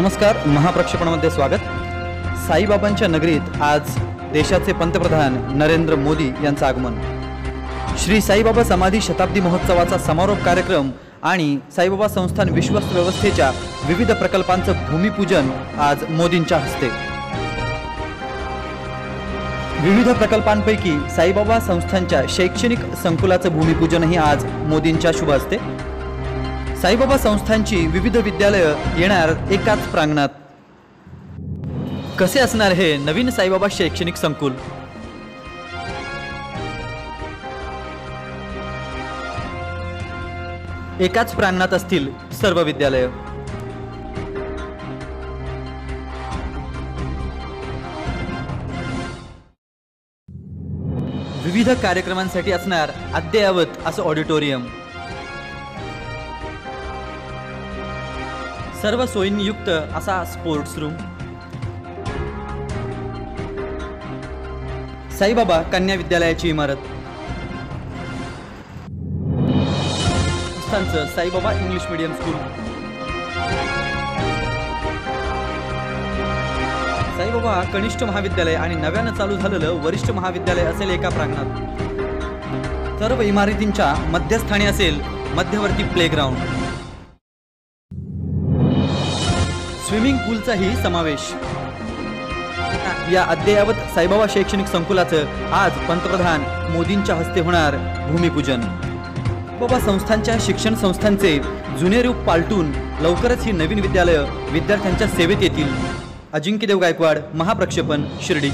नमस्कार महाप्रक्षेपणामध्ये स्वागत. साईबाबांच्या नगरीत आज देशाचे पंतप्रधान नरेंद्र मोदी यांचं आगमन. श्री साईबाबा समाधी शताब्दी महोत्सवाचा समारोप कार्यक्रम आणि साईबाबा संस्थान विश्वस्त व्यवस्थेच्या विविध प्रकल्पांचं भूमिपूजन आज मोदींच्या हस्ते. विविध प्रकल्पांपैकी साईबाबा संस्थांच्या शैक्षणिक संकुलाचं भूमिपूजनही आज मोदींच्या शुभ हस्ते. साईबाबा संस्थांची विविध विद्यालयं येणार एकाच प्रांगणात. कसे असणार हे नवीन साईबाबा शैक्षणिक संकुल? एकाच प्रांगणात असतील सर्व विद्यालय. विविध कार्यक्रमांसाठी असणार अद्ययावत असं ऑडिटोरियम. सर्व सोयींनी युक्त असा स्पोर्ट्स रूम साईबाबा कन्या विद्यालयाची इमारत. संस्थांचं Saibaba English medium school Saibaba कनिष्ठ महाविद्यालय आणि नव्यानं चालू झालेलं वरिष्ठ महाविद्यालय असेल एका प्रांगणात. सर्व इमारतींच्या मध्यस्थानी असेल मध्यवर्ती प्लेग्राऊंड स्विमिंग पूलचाही समावेश. या अद्ययावत साईबाबा शैक्षणिक संकुलाचं आज पंतप्रधान मोदींच्या हस्ते होणार भूमिपूजन. बाबा संस्थांच्या शिक्षण संस्थांचे जुने रूप पालटून लवकरच ही नवीन विद्यालयं विद्यार्थ्यांच्या सेवेत येतील. अजिंक्यदेव गायकवाड महाप्रक्षेपण शिर्डी.